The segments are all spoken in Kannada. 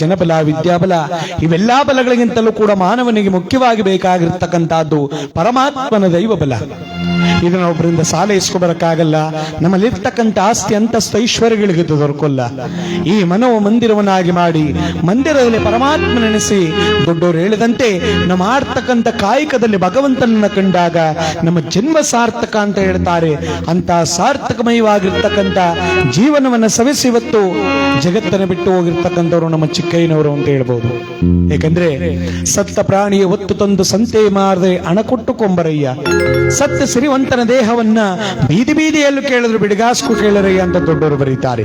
ಜನಬಲ, ವಿದ್ಯಾಬಲ ಇವೆಲ್ಲಾ ಬಲಗಳಿಗಿಂತಲೂ ಕೂಡ ಮಾನವನಿಗೆ ಮುಖ್ಯವಾಗಿ ಬೇಕಾಗಿರ್ತಕ್ಕಂಥದ್ದು ಪರಮಾತ್ಮನ ದೈವ ಬಲ ಇದನ್ನ ಒಬ್ಬರಿಂದ ಸಾಲ ಇಸ್ಕೊಬರಕ್ಕಾಗಲ್ಲ. ನಮ್ಮಲ್ಲಿರ್ತಕ್ಕಂಥ ಆಸ್ತಿ, ಅಂತಸ್ತ, ಐಶ್ವರ್ಯಗಳಿಗೆ ದೊರಕಲ್ಲ. ಈ ಮನೋ ಮಂದಿರವನ್ನಾಗಿ ಮಾಡಿ ಮಂದಿರದಲ್ಲಿ ಪರಮಾತ್ಮ ನೆನೆಸಿ ದೊಡ್ಡವರು ಹೇಳಿದಂತೆ ನಮ್ಮ ಆಡ್ತಕ್ಕಂಥ ಕಾಯಕದಲ್ಲಿ ಭಗವಂತನನ್ನ ಕಂಡಾಗ ನಮ್ಮ ಜನ್ಮ ಸಾರ್ಥಕ ಅಂತ ಹೇಳ್ತಾರೆ. ಅಂತ ಸಾರ್ಥಕಮಯವಾಗಿರ್ತಕ್ಕಂಥ ಜೀವನವನ್ನ ಸವಿಸಿ ಇವತ್ತು ಜಗತ್ತನ್ನು ಬಿಟ್ಟು ಹೋಗಿರ್ತಕ್ಕಂಥವ್ರು ನಮ್ಮ ಚಿಕ್ಕಯ್ಯನವರು ಅಂತ ಹೇಳ್ಬೋದು. ಯಾಕಂದ್ರೆ ಸತ್ತ ಪ್ರಾಣಿಯ ಒತ್ತು ತಂದು ಸಂತೆ ಮಾರದೆ ಹಣ ಕೊಟ್ಟು ಕೊಂಬರಯ್ಯ ಸತ್ತ ಸಿರಿವಂತನ ದೇಹವನ್ನ ಬೀದಿ ಬೀದಿಯಲ್ಲೂ ಕೇಳಿದ್ರು ಬಿಡಿಗಾಸ್ಕು ಕೇಳರಯ್ಯ ಅಂತ ದೊಡ್ಡವರು ಬರೀತಾರೆ.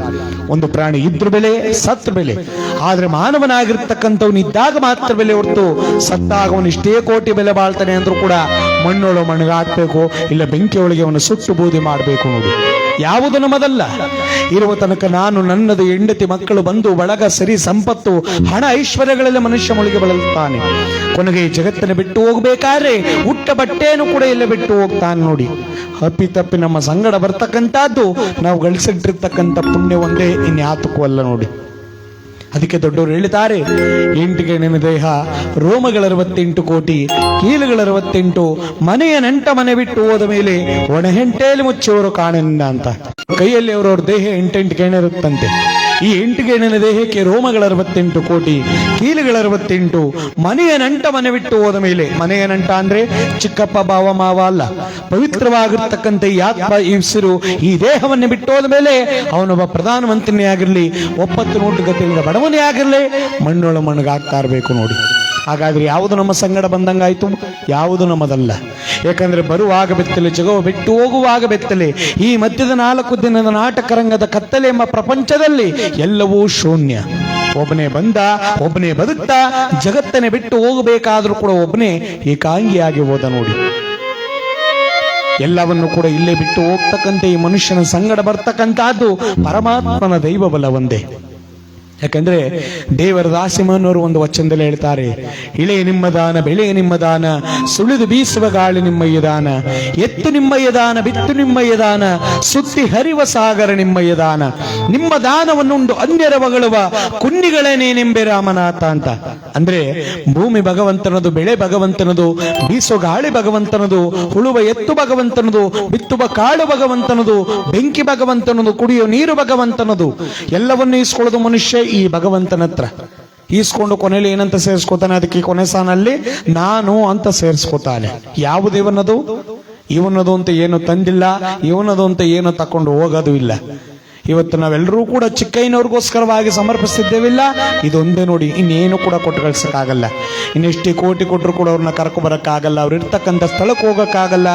ಒಂದು ಪ್ರಾಣಿ ಇದ್ರ ಬೆಲೆ, ಸತ್ತ ಬೆಲೆ. ಆದ್ರೆ ಮಾನವನಾಗಿರ್ತಕ್ಕಂಥವ್ನು ಇದ್ದಾಗ ಮಾತ್ರ ಬೆಲೆ ಹೊರತು ಸತ್ತಾಗ ಅವನು ಇಷ್ಟೇ ಕೋಟಿ ಬೆಲೆ ಬಾಳ್ತಾನೆ ಅಂದ್ರೂ ಕೂಡ ಮಣ್ಣೊಳ ಮಣ್ಣಿಗೆ ಹಾಕ್ಬೇಕು ಇಲ್ಲ ಬೆಂಕಿಯೊಳಗೆ ಅವನು ಸುಟ್ಟು ಬೂದಿ ಮಾಡಬೇಕು ನೋಡಿ ಯಾವುದು ನಮ್ಮದಲ್ಲ. ಇರುವ ತನಕ ನಾನು ನನ್ನದು ಹೆಂಡತಿ ಮಕ್ಕಳು ಬಂದು ಬಳಗ, ಸರಿ, ಸಂಪತ್ತು, ಹಣ, ಐಶ್ವರ್ಯಗಳೆಲ್ಲ ಮನುಷ್ಯ ಮುಳುಗಿ ಬಳಲುತ್ತಾನೆ ಕೊನೆಗೆ ಈ ಜಗತ್ತನ್ನು ಬಿಟ್ಟು ಹೋಗ್ಬೇಕಾದ್ರೆ ಹುಟ್ಟ ಬಟ್ಟೆಯನ್ನು ಕೂಡ ಎಲ್ಲ ಬಿಟ್ಟು ಹೋಗ್ತಾನೆ ನೋಡಿ. ಅಪ್ಪಿ ತಪ್ಪಿ ನಮ್ಮ ಸಂಗಡ ಬರ್ತಕ್ಕಂಥದ್ದು ನಾವು ಗಳಿಸಿಟ್ಟಿರ್ತಕ್ಕಂಥ ಪುಣ್ಯ ಒಂದೇ, ಇನ್ಯಾತಕ್ಕೂ ಅಲ್ಲ ನೋಡಿ. ಅದಕ್ಕೆ ದೊಡ್ಡವರು ಹೇಳಿದ್ದಾರೆ ಎಂಟು ನಿನ್ನ ದೇಹ, ರೋಮಗಳ ಅರವತ್ತೆಂಟು ಕೋಟಿ, ಕೀಲುಗಳ ಅರವತ್ತೆಂಟು, ಮನೆಯ ನೆಂಟ ಮನೆ ಬಿಟ್ಟು ಹೋದ ಮೇಲೆ ಒಣ ಹೆಂಟೇಲಿ ಮುಚ್ಚುವರು ಕಾಣೆಂದ ಅಂತ. ಕೈಯಲ್ಲಿ ಅವರವ್ರ ದೇಹ ಎಂಟೆಂಟು ಇರುತ್ತಂತೆ ಈ ಎಂಟು ಗೇಣಿನ ದೇಹಕ್ಕೆ ರೋಮಗಳ ಅರವತ್ತೆಂಟು ಕೋಟಿ, ಕೀಲುಗಳ ಅರವತ್ತೆಂಟು, ಮನೆಯ ನಂಟ ಮನೆ ಬಿಟ್ಟು ಹೋದ ಮೇಲೆ, ಮನೆಯ ನಂಟ ಅಂದ್ರೆ ಚಿಕ್ಕಪ್ಪ ಬಾವ ಮಾವ ಅಲ್ಲ, ಪವಿತ್ರವಾಗಿರ್ತಕ್ಕಂಥ ಈ ಆತ್ಮ, ಈ ದೇಹವನ್ನು ಬಿಟ್ಟು ಹೋದ ಮೇಲೆ ಅವನೊಬ್ಬ ಪ್ರಧಾನಮಂತ್ರಿನೇ ಆಗಿರಲಿ, ಒಪ್ಪತ್ತು ನೋಟು ಗತಿಯಿಂದ ಬಡವನೇ ಆಗಿರಲಿ ಮಣ್ಣೊಳ ಮಣ್ಣಿಗೆ ಹಾಕ್ತಾ ಇರಬೇಕು ನೋಡಿ. ಹಾಗಾದ್ರೆ ಯಾವುದು ನಮ್ಮ ಸಂಗಡ ಬಂದಂಗಾಯ್ತು? ಯಾವುದು ನಮ್ಮದಲ್ಲ. ಯಾಕಂದ್ರೆ ಬರುವಾಗ ಬೆತ್ತಲೆ, ಜಗವು ಬಿಟ್ಟು ಹೋಗುವಾಗ ಬೆತ್ತಲೆ, ಈ ಮಧ್ಯದ ನಾಲ್ಕು ದಿನದ ನಾಟಕ ರಂಗದ ಕತ್ತಲೆ ಎಂಬ ಪ್ರಪಂಚದಲ್ಲಿ ಎಲ್ಲವೂ ಶೂನ್ಯ. ಒಬ್ಬನೇ ಬಂದ, ಒಬ್ಬನೇ ಬದುಕ್ತಾ, ಜಗತ್ತನ್ನೇ ಬಿಟ್ಟು ಹೋಗಬೇಕಾದರೂ ಕೂಡ ಒಬ್ಬನೇ ಏಕಾಂಗಿಯಾಗಿ ಹೋದ ನೋಡಿ. ಎಲ್ಲವನ್ನು ಕೂಡ ಇಲ್ಲೇ ಬಿಟ್ಟು ಹೋಗ್ತಕ್ಕಂತೆ ಈ ಮನುಷ್ಯನ ಸಂಗಡ ಬರ್ತಕ್ಕಂಥದ್ದು ಪರಮಾತ್ಮನ ದೈವ ಬಲ ಒಂದೇ. ಯಾಕಂದ್ರೆ ದೇವರ ದಾಸಿಮನವರು ಒಂದು ವಚನದಲ್ಲಿ ಹೇಳ್ತಾರೆ ಇಳೆ ನಿಮ್ಮ ದಾನ ಬೆಳೆ ನಿಮ್ಮ ದಾನ, ಸುಳಿದು ಬೀಸುವ ಗಾಳಿ ನಿಮ್ಮ ಯದಾನ, ಎತ್ತು ನಿಮ್ಮ ಯದಾನ, ಬಿತ್ತು ನಿಮ್ಮ ಯದಾನ, ಸುತ್ತಿ ಹರಿವ ಸಾಗರ ನಿಮ್ಮ ಯದಾನ, ನಿಮ್ಮ ದಾನವನ್ನುಂಡು ಅನ್ಯರ ಮಗಳುವ ಕುನ್ನಿಗಳೇನೇ ನಿಂಬೆ ರಾಮನಾಥ ಅಂತ. ಅಂದ್ರೆ ಭೂಮಿ ಭಗವಂತನದು, ಬೆಳೆ ಭಗವಂತನದು ಬೀಸೋ ಗಾಳಿ ಭಗವಂತನದು, ಹುಳುವ ಎತ್ತು ಭಗವಂತನದು, ಬಿತ್ತುವ ಕಾಳು ಭಗವಂತನದು, ಬೆಂಕಿ ಭಗವಂತನದು ಕುಡಿಯೋ ನೀರು ಭಗವಂತನದು, ಎಲ್ಲವನ್ನು ಇಸ್ಕೊಳ್ಳೋದು ಮನುಷ್ಯ ಈ ಭಗವಂತನ ಹತ್ರ ಈಸ್ಕೊಂಡು ಕೊನೆಯಲ್ಲಿ ಏನಂತ ಸೇರಿಸ್ಕೊತಾನೆ? ಅದಕ್ಕೆ ಕೊನೆ ಸಾನಲ್ಲಿ, ನಾನು ಅಂತ ಸೇರಿಸ್ಕೊತಾನೆ. ಯಾವುದು ಇವನದು? ಇವನದು ಅಂತ ಏನು ತಂದಿಲ್ಲ, ಇವನದು ಅಂತ ಏನು ತಕೊಂಡು ಹೋಗೋದು ಇಲ್ಲ. ಇವತ್ತು ನಾವೆಲ್ಲರೂ ಕೂಡ ಚಿಕ್ಕಯ್ಯನವ್ರಿಗೋಸ್ಕರವಾಗಿ ಸಮರ್ಪಿಸಿದ್ದೇವಿಲ್ಲ ಇದೊಂದೇ ನೋಡಿ, ಇನ್ನೇನು ಕೂಡ ಕೊಟ್ಟು ಕಳ್ಸೋಕ್ಕಾಗಲ್ಲ. ಇನ್ನೆಷ್ಟೇ ಕೋಟಿ ಕೊಟ್ಟರು ಕೂಡ ಅವ್ರನ್ನ ಕರ್ಕೊ ಬರೋಕ್ಕಾಗಲ್ಲ. ಅವ್ರು ಇರ್ತಕ್ಕಂಥ ಸ್ಥಳಕ್ಕೆ ಹೋಗೋಕ್ಕಾಗಲ್ಲ.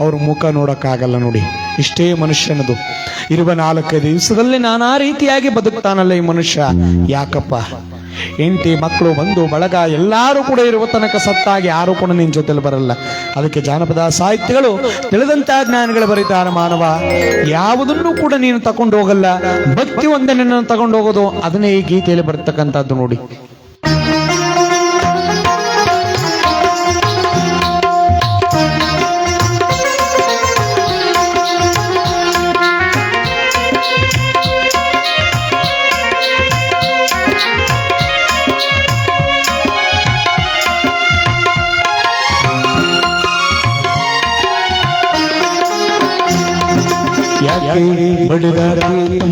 ಅವ್ರ ಮುಖ ನೋಡೋಕ್ಕಾಗಲ್ಲ ನೋಡಿ. ಇಷ್ಟೇ ಮನುಷ್ಯನದು. ಇರುವ ನಾಲ್ಕೈದು ದಿವಸದಲ್ಲಿ ನಾನಾ ರೀತಿಯಾಗಿ ಬದುಕ್ತಾನಲ್ಲ ಈ ಮನುಷ್ಯ. ಯಾಕಪ್ಪ? ಹೆಂಡತಿ, ಮಕ್ಕಳು, ಬಂಧು, ಬಳಗ ಎಲ್ಲರೂ ಕೂಡ ಇರುವ ತನಕ ಸತ್ತಾಗಿ ಯಾರು ಕೂಡ ನಿನ್ನ ಜೊತೆಲಿ ಬರಲ್ಲ. ಅದಕ್ಕೆ ಜಾನಪದ ಸಾಹಿತ್ಯಗಳು ತಿಳಿದಂತಹ ಜ್ಞಾನಗಳು ಬರೀತಾರೆ, ಮಾನವ. ಯಾವುದನ್ನು ಕೂಡ ನೀನು ತಗೊಂಡು ಹೋಗಲ್ಲ. ಭಕ್ತಿ ಒಂದನ್ನು ತಗೊಂಡು ಹೋಗೋದು, ಅದನ್ನೇ ಈ ಗೀತೆಯಲ್ಲಿ ಬರ್ತಕ್ಕಂಥದ್ದು ನೋಡಿ. बडवरांत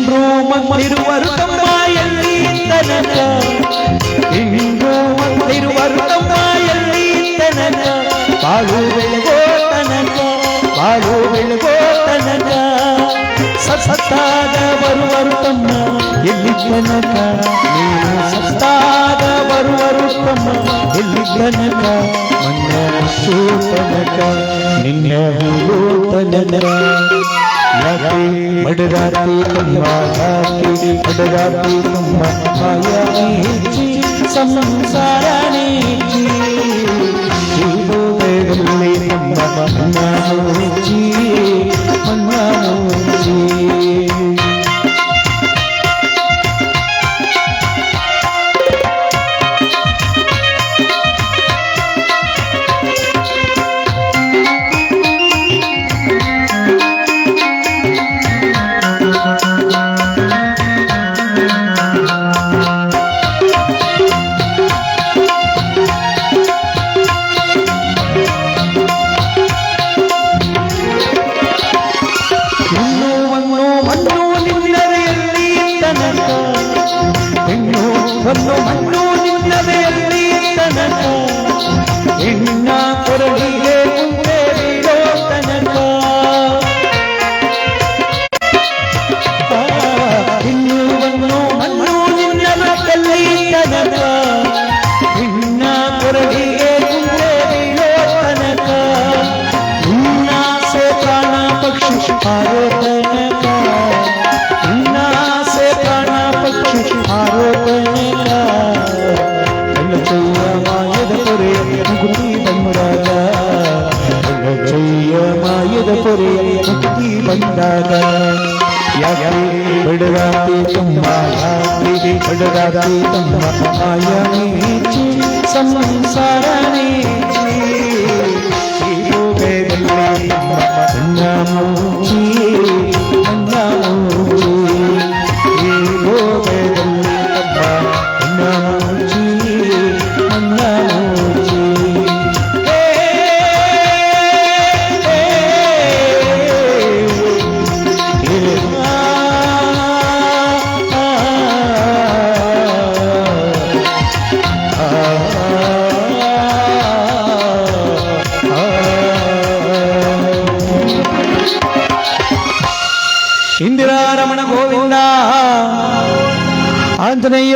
ಇಂದ್ರೂ ಮತ್ತಿರುವರು ತಮ್ಮ ಎಲ್ಲಿ ತನಕ ಇಂದ್ರೂ ಮತ್ತಿರುವರು ತಮ್ಮ ಎಲ್ಲಿ ತನಕ ಬಾಳು ಬೆಳಗೋ ತನಕ ಬಾಳು ಬೆಳಗೋ ತನಕ ಸತ್ತಾಗ ಬರುವರು ತಮ್ಮ ಎಲ್ಲಿ ತನಕ ನೀನು ಸತ್ತಾಗ ಬರುವರು ತಮ್ಮ ಎಲ್ಲಿ ತನಕ ಮಣ್ಣ ಮುಚ್ಚು ತನಕ ನಿನ್ನ ಹೂವು ತನಕ आयाती बड़राती अम्मा आयाती बड़राती अम्मा आयाती సంసారాన్ని అమ్మ అన్నాను అన్నాను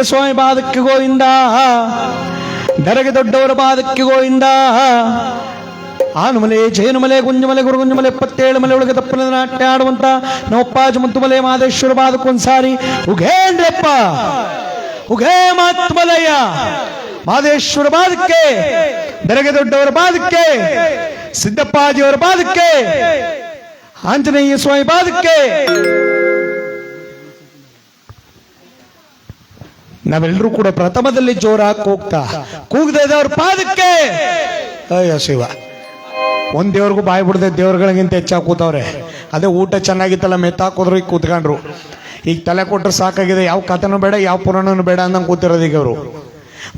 ಸ್ವಾಮಿ ಪಾದಕ್ಕೆ ಗೋವಿಂದ. ಬೆರಗೆ ದೊಡ್ಡವರ ಪಾದಕ್ಕೆ ಗೋವಿಂದ. ಆನುಮಲೆ ಜೇನುಮಲೆ ಗುಂಜಮಲೆ, ಗುರುಗುಂಜಮಲೆ, ಎಪ್ಪತ್ತೇಳು ಮಲೆ ಒಳಗೆ ತಪ್ಪಲದ ನಾಟ್ಯ ಆಡುವಂತ ನಮ್ಮಪ್ಪಾಜಿ ಮುತ್ತುಮಲೆ ಮಾದೇಶ್ವರ ಪಾದಕ್ಕೊಂದ್ಸಾರಿ ಉಘೇಂದ್ರಪ್ಪ ಉಘೇ ಮಾತ್ಮಲಯ್ಯ ಮಾದೇಶ್ವರ ಪಾದಕ್ಕೆ ಬೆರಗೆ ದೊಡ್ಡವರ ಪಾದಕ್ಕೆ ಸಿದ್ದಪ್ಪಾಜಿಯವರ ಪಾದಕ್ಕೆ ಆಂಜನೇಯ ಸ್ವಾಮಿ ಪಾದಕ್ಕೆ ನಾವೆಲ್ಲರೂ ಕೂಡ ಪ್ರಥಮದಲ್ಲಿ ಜೋರಾಗಿ ಕೂಗ್ತಾ. ಕೂಗದೆ ಅವ್ರ ಪಾದಕ್ಕೆ. ಅಯ್ಯೋ ಶಿವ. ಒಂದ್ ದೇವ್ರಿಗೂ ಬಾಯಿ ಬಿಡದೆ ದೇವ್ರಗಳಿಗಿಂತ ಹೆಚ್ಚಾಗಿ ಕೂತವ್ರೆ. ಅದೇ ಊಟ ಚೆನ್ನಾಗಿತ್ತಲ್ಲ, ಮೆತ್ತಾಕೋದ್ರು ಈಗ ಕೂತ್ಕೊಂಡ್ರು. ಈಗ ತಲೆ ಕೊಟ್ಟರೆ ಸಾಕಾಗಿದೆ, ಯಾವ ಕಥನೂ ಬೇಡ, ಯಾವ ಪುರಾಣನೂ ಬೇಡ ಅಂದಂಗೆ ಕೂತಿರೋದು ಈಗ ಅವರು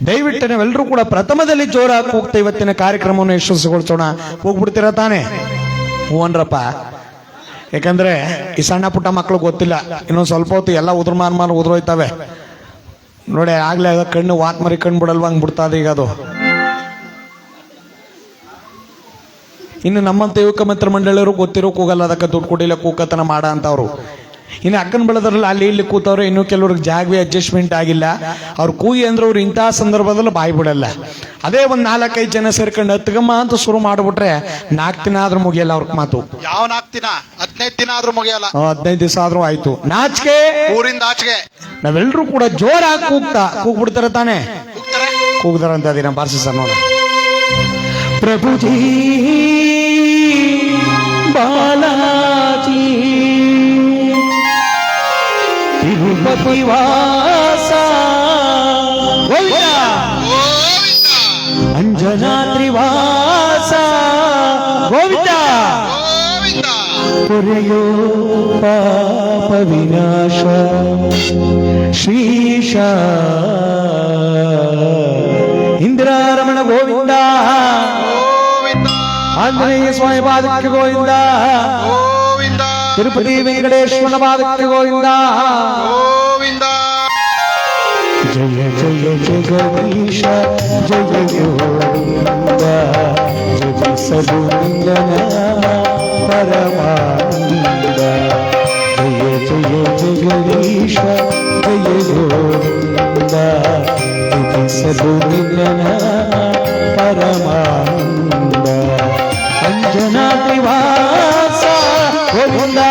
ದಯವಿಟ್ಟು ನಾವೆಲ್ಲರೂ ಕೂಡ ಪ್ರಥಮದಲ್ಲಿ ಜೋರಾಗಿ ಕೂಗ್ತಾ ಇವತ್ತಿನ ಕಾರ್ಯಕ್ರಮವನ್ನು ಯಶಸ್ಸುಗೊಳಿಸೋಣ ಹೋಗ್ಬಿಡ್ತೀರಾ ತಾನೇ? ಹ್ಞೂ ಅನ್ರಪ್ಪ ಯಾಕಂದ್ರೆ ಈ ಸಣ್ಣ ಪುಟ್ಟ ಮಕ್ಕಳು ಗೊತ್ತಿಲ್ಲ. ಇನ್ನೊಂದು ಸ್ವಲ್ಪ ಹೊತ್ತು ಎಲ್ಲ ಉದ್ರ ಮಾರು ಉದ್ರೋಯ್ತವೆ. ನೋಡಿ, ಆಗ್ಲೇ ಅದ ಕಣ್ಣು ವಾತ್ ಮರಿ ಕಣ್ಣು ಬಿಡಲ್ವ ಹಂಗ್ ಬಿಡ್ತದೆ ಈಗ ಅದು. ಇನ್ನು ನಮ್ಮಂತ ಯುವಕ ಮಿತ್ರ ಮಂಡಳಿಯವರು ಗೊತ್ತಿರೋ ಕೂಗಲ್ಲ ಅದಕ್ಕೆ ದುಡ್ಡು ಕೊಡಿಲ್ಲ ಕೂಕತನ ಮಾಡ ಅಂತವ್ರು. ಇನ್ನು ಅಕ್ಕನ ಬೆಳೆದ್ರಲ್ಲಿ ಅಲ್ಲಿ ಇಲ್ಲಿ ಕೂತವ್ರೆ ಇನ್ನು ಕೆಲವ್ರಿಗೆ ಜಾಗವೇ ಅಡ್ಜಸ್ಟ್ಮೆಂಟ್ ಆಗಿಲ್ಲ. ಅವ್ರು ಕೂಗಿ ಅಂದ್ರೆ ಅವ್ರು ಇಂಥ ಸಂದರ್ಭದಲ್ಲೂ ಬಾಯಿ ಬಿಡಲ್ಲ. ಅದೇ ಒಂದ್ ನಾಲ್ಕೈದು ಜನ ಸೇರ್ಕೊಂಡು ಹತ್ಗಮ್ಮ ಅಂತ ಶುರು ಮಾಡ್ಬಿಟ್ರೆ ನಾಲ್ಕು ದಿನ ಆದ್ರೂ ಮುಗಿಯಲ್ಲ ಅವ್ರ ಮಾತು. ಯಾವ ನಾಲ್ಕು ದಿನ? ಹದಿನೈದು ದಿನ ಆದ್ರೂ ಮುಗಿಯಲ್ಲ. ಹದಿನೈದು ದಿವಸ ಆದ್ರೂ ಆಯ್ತು. ನಾಚಿಕೆ? ಊರಿಂದ ಆಚೆಗೆ. ನಾವೆಲ್ಲರೂ ಕೂಡ ಜೋರಾಗಿ ಕೂಗ್ತಾ ಕೂಗ್ಬಿಡ್ತಾರೆ ತಾನೆ? ಕೂಗ್ತಾರಂತ ದಿನ ಬಾರಿಸಿ ಸರ್ ನೋಡ ಪ್ರಭುಜಿ ఉపతివాస అంజనాద్రివాస గోవింద. పురయో పాప వినాశ. శ్రీష ఇందిరారమణ గోవింద. ఆంజనేయ స్వామి పాదకి గోవిందా. ತಿರುಪತಿ ವೆಂಕಟೇಶ್ವರ ಪಾದಕ್ಕೆ ಗೋವಿಂದ ಗೋವಿಂದ ಜಯ ಜಯ ಜಗದೀಶ ಜಯ ಗೋವಿಂದ ಜಪಿಸಲು ನಿಂದನ ಪರಮಾನಂದ ಜಯ ಜಯ ಜಗದೀಶ ಜಯ ಗೋವಿಂದ ತುತಿಸಲು ನಿನ್ನ ಪರಮಾನಂದ ಗೋವಿಂದ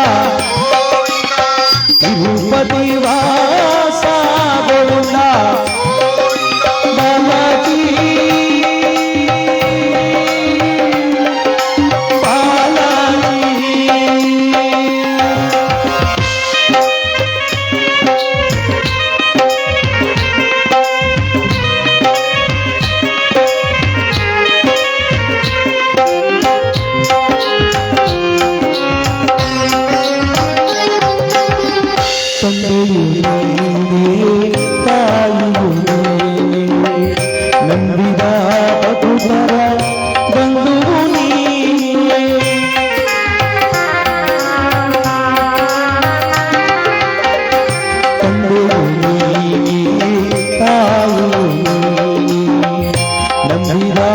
నా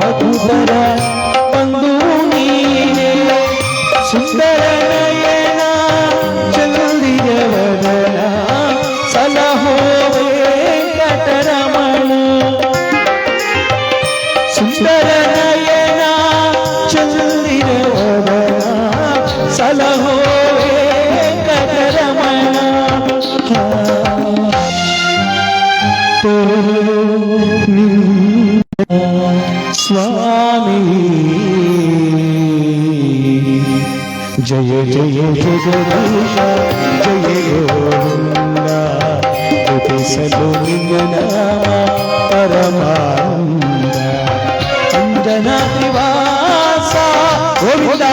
మధుధర బంధువు నీరే సుందర జయ జయ జగదీశ జయ గోవిందా జపిసలు నింగనామ పరమానంద. చందన నివాస గోవిందా.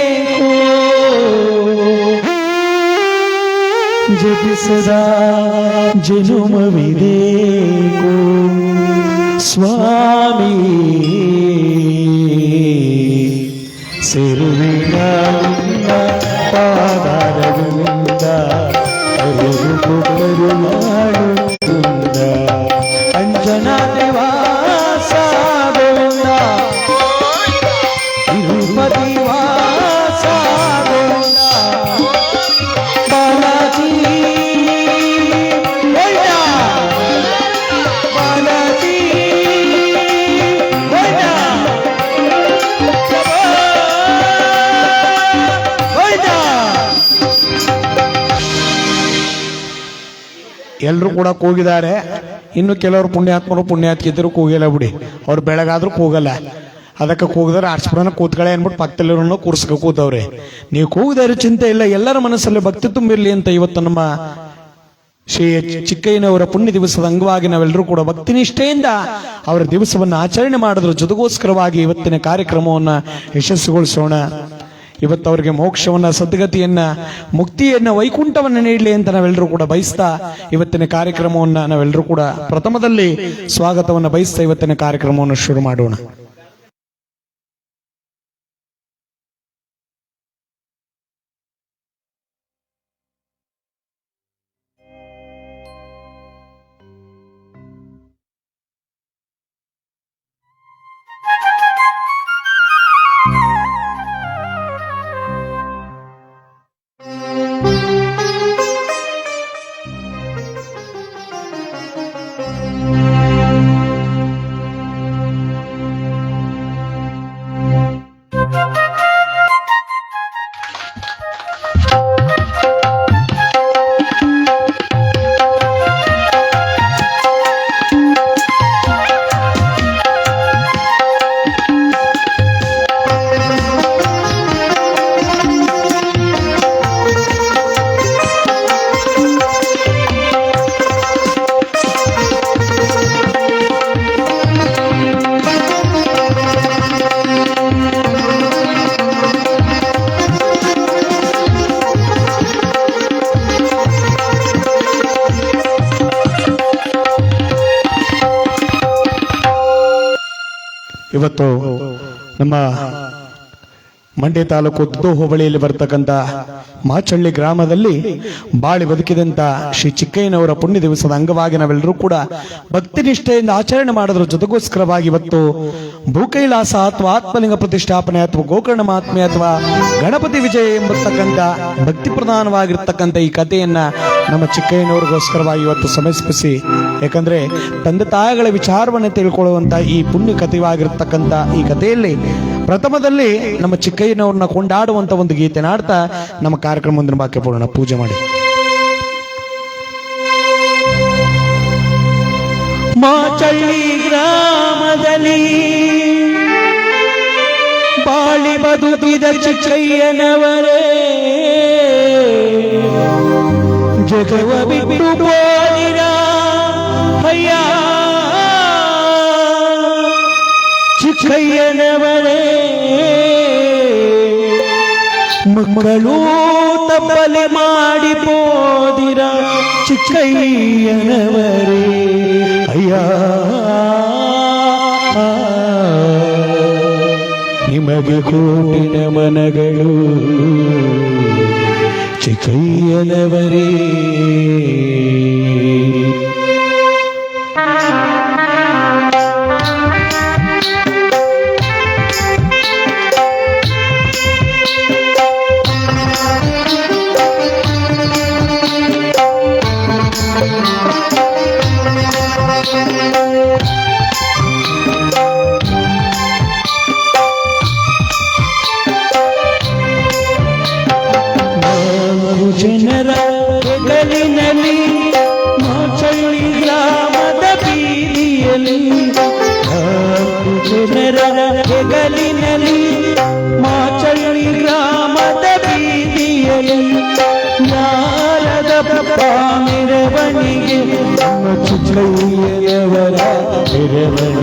जग सदा जनुम विदेको स्वामी सिरुविना पादार गोविंदा अरुण ಕೂಡ ಕೂಗಿದ್ದಾರೆ ಇನ್ನು ಕೆಲವರು ಪುಣ್ಯಾತ್ಮರು ಪುಣ್ಯಾತ್ಕಿದ್ರು ಕೂಗಿಲ್ಲ ಬಿಡಿ. ಅವ್ರು ಬೆಳಗಾದ್ರೂ ಕೂಗಲ್ಲ. ಅದಕ್ಕೆ ಕೂಗಿದ್ರೆ ಆರ್ಸ್ಬಿಡೋಣ ಕೂತ್ಗಳೇ ಅನ್ಬಿಟ್ಟು ಪಕ್ಕದಲ್ಲಿರೋನು ಕೂರ್ಸ್ಕ ಕೂತವ್ರೆ. ನೀವು ಕೂಗಿದಾರೆ ಚಿಂತೆ ಇಲ್ಲ, ಎಲ್ಲರ ಮನಸ್ಸಲ್ಲಿ ಭಕ್ತಿ ತುಂಬಿರಲಿ ಅಂತ ಇವತ್ತು ನಮ್ಮ ಶ್ರೀ ಚಿಕ್ಕಯ್ಯನವರ ಪುಣ್ಯ ದಿವಸದ ಅಂಗವಾಗಿ ನಾವೆಲ್ಲರೂ ಕೂಡ ಭಕ್ತಿ ನಿಷ್ಠೆಯಿಂದ ಅವರ ದಿವಸವನ್ನು ಆಚರಣೆ ಮಾಡಿದ್ರು. ಜೊತೆಗೋಸ್ಕರವಾಗಿ ಇವತ್ತಿನ ಕಾರ್ಯಕ್ರಮವನ್ನು ಯಶಸ್ಸುಗೊಳಿಸೋಣ ಇವತ್ತು ಅವರಿಗೆ ಮೋಕ್ಷವನ್ನ, ಸದ್ಗತಿಯನ್ನ, ಮುಕ್ತಿಯನ್ನ, ವೈಕುಂಠವನ್ನ ನೀಡಲಿ ಅಂತ ನಾವೆಲ್ಲರೂ ಕೂಡ ಬಯಸ್ತಾ ಇವತ್ತಿನ ಕಾರ್ಯಕ್ರಮವನ್ನ ನಾವೆಲ್ಲರೂ ಕೂಡ ಪ್ರಥಮದಲ್ಲಿ ಸ್ವಾಗತವನ್ನ ಬಯಸ್ತಾ ಇವತ್ತಿನ ಕಾರ್ಯಕ್ರಮವನ್ನು ಶುರು ಮಾಡೋಣ. ಮಂಡ್ಯ ತಾಲೂಕು ತುದು ಹೋಬಳಿಯಲ್ಲಿ ಬರ್ತಕ್ಕಂಥ ಮಾಚಳ್ಳಿ ಗ್ರಾಮದಲ್ಲಿ ಬಾಳಿ ಬದುಕಿದಂತ ಶ್ರೀ ಚಿಕ್ಕಯ್ಯನವರ ಪುಣ್ಯ ದಿವಸದ ಅಂಗವಾಗಿ ನಾವೆಲ್ಲರೂ ಕೂಡ ಭಕ್ತಿ ನಿಷ್ಠೆಯಿಂದ ಆಚರಣೆ ಮಾಡೋದ್ರ ಜೊತೆಗೋಸ್ಕರವಾಗಿ ಇವತ್ತು ಭೂಕೈಲಾಸ ಅಥವಾ ಆತ್ಮಲಿಂಗ ಪ್ರತಿಷ್ಠಾಪನೆ ಅಥವಾ ಗೋಕರ್ಣ ಮಹಾತ್ಮೆ ಅಥವಾ ಗಣಪತಿ ವಿಜಯ ಎಂಬತಕ್ಕಂಥ ಭಕ್ತಿ ಪ್ರಧಾನವಾಗಿರ್ತಕ್ಕಂಥ ಈ ಕಥೆಯನ್ನ ನಮ್ಮ ಚಿಕ್ಕಯ್ಯನವ್ರಿಗೋಸ್ಕರವಾಗಿ ಇವತ್ತು ಸಮರ್ಪಿಸಿ. ಯಾಕಂದ್ರೆ ತಂದೆ ತಾಯಿಗಳ ವಿಚಾರವನ್ನು ತಿಳ್ಕೊಳ್ಳುವಂಥ ಈ ಪುಣ್ಯ ಕಥೆಯಾಗಿರ್ತಕ್ಕಂಥ ಈ ಕಥೆಯಲ್ಲಿ ಪ್ರಥಮದಲ್ಲಿ ನಮ್ಮ ಚಿಕ್ಕಯ್ಯನವ್ರನ್ನ ಕೊಂಡಾಡುವಂತ ಒಂದು ಗೀತೆ ನಾಡ್ತಾ ನಮ್ಮ ಕಾರ್ಯಕ್ರಮ ಒಂದನ್ನು ಬಾಕಿ ಪೂರ್ಣ ಪೂಜೆ ಮಾಡಿ. ಮಾಚಳ್ಳಿ ಗ್ರಾಮದಲ್ಲಿ ಬಾಳಿ ಬದುಕಿದ ಚಿಕ್ಕಯ್ಯನವರೇ, ಜಗವ ಬಿಟ್ಟು ಹೋದಿರ, ಅಯ್ಯ. ಚಿಕ್ಕಯ್ಯನವರೇ ಮಕ್ಕಳು ತಪ್ಪಲೆ ಮಾಡಿ ಬೋದಿರ ಚಿಕ್ಕಯ್ಯನವರೇ. ಅಯ್ಯ ನಿಮಗೆ ಕೋಟಿನ ಮನಗಳು ಚಿಕ್ಕಯ್ಯನವರೇ. ನಾಲ್ಕು ಮೆರವಣಿಗೆ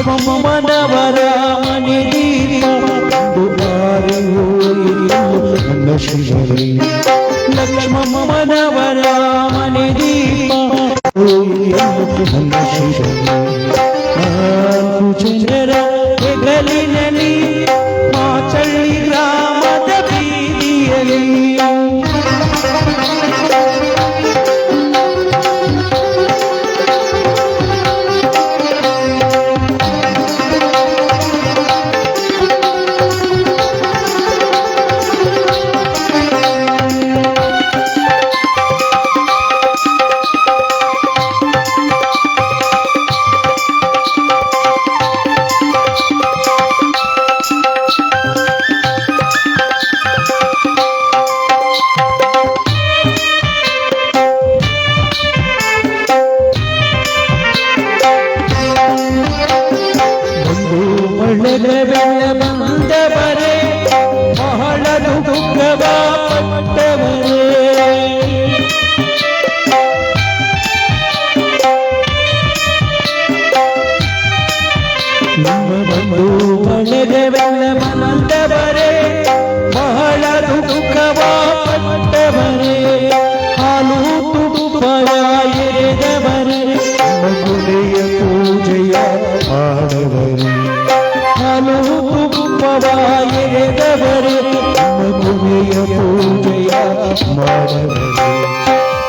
ಲಕ್ಷ್ಮಮ್ಮನವರ ಮನೆ ದೀಪ ನನ್ನ ಶಿವರೇ ಲಕ್ಷ್ಮಮ್ಮನವರ ಮನೆ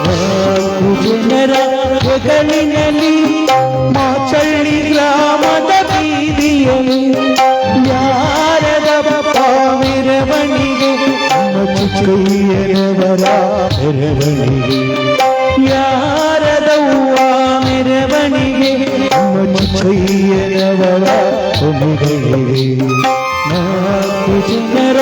ನಾಲ್ಕು ಜನರ ಹೆಗಲಿನಲ್ಲಿ ಮಾಚಳ್ಳಿ ಗ್ರಾಮದ ಬೀದಿಯಲ್ಲಿ ಯಾರದ ಮೆರವಣಿಗೆ ಮಚ್ಚಯ್ಯನವರ ಮೆರವಣಿಗೆ ಯಾರದವ್ವ ಮೆರವಣಿಗೆ ಮಚ್ಚಯ್ಯನವರ ಕೊನೆಗಳಿಗೆ ನಾಲ್ಕು ಜನರ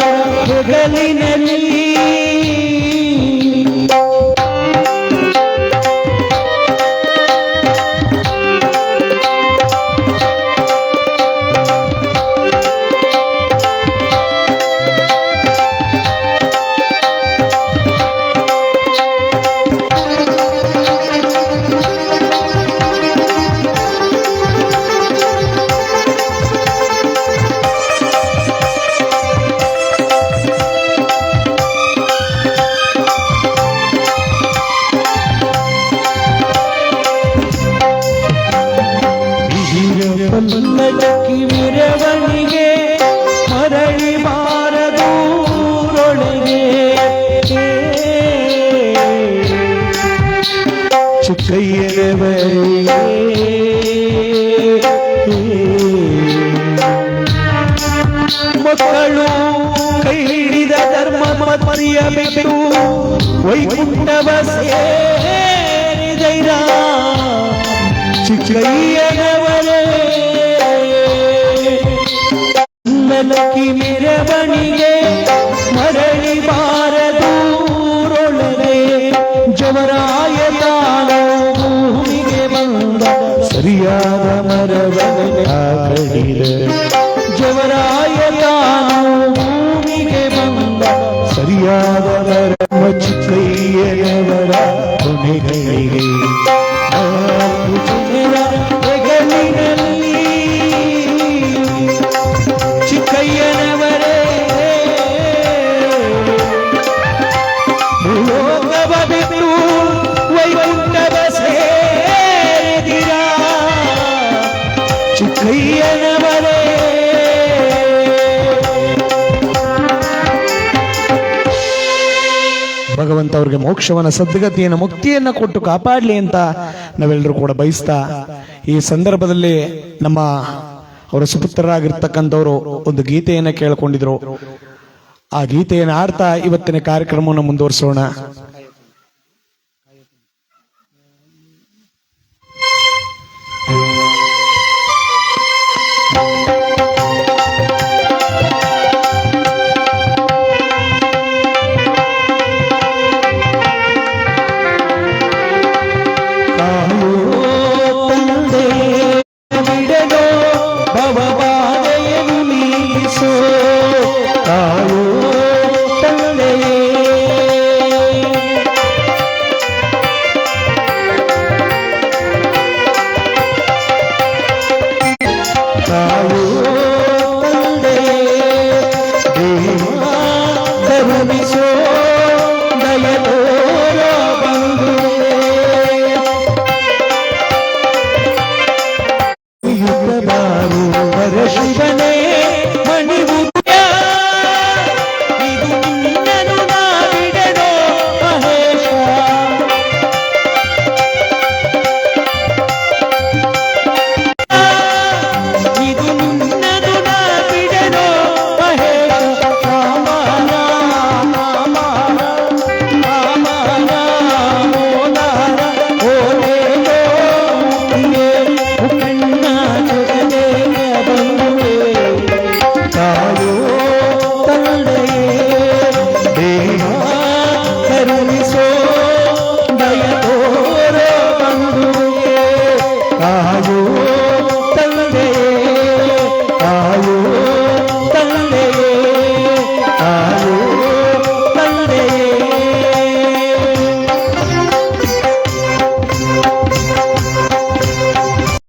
ಮಕ್ಕಳು ಕೈ ಹಿಡಿದ ಧರ್ಮ ಮರಿಯಬೇಕು ವೈಕುಂಠವ ಸೇರಿದೈರ ಚಿಕ್ಕಯ್ಯನವರೇ. ನಲಕಿ ಮೆರವಣಿಗೆ ಮರಳಿ ಬಾರದೂರೊಳಗೆ ಜವರಾಯ ಭೂಮಿಗೆ ಬಂದ ಸರಿಯಾದ ಮರವನೆ ಅವ್ರಿಗೆ ಮೋಕ್ಷವನ್ನ, ಸದ್ಗತಿಯನ್ನು, ಮುಕ್ತಿಯನ್ನ ಕೊಟ್ಟು ಕಾಪಾಡಲಿ ಅಂತ ನಾವೆಲ್ಲರೂ ಕೂಡ ಬಯಸ್ತಾ, ಈ ಸಂದರ್ಭದಲ್ಲಿ ನಮ್ಮ ಅವರ ಸುಪುತ್ರರಾಗಿರ್ತಕ್ಕಂಥವರು ಒಂದು ಗೀತೆಯನ್ನ ಕೇಳ್ಕೊಂಡಿದ್ರು. ಆ ಗೀತೆಯನ್ನು ಆಡ್ತಾ ಇವತ್ತಿನ ಕಾರ್ಯಕ್ರಮವನ್ನು ಮುಂದುವರಿಸೋಣ.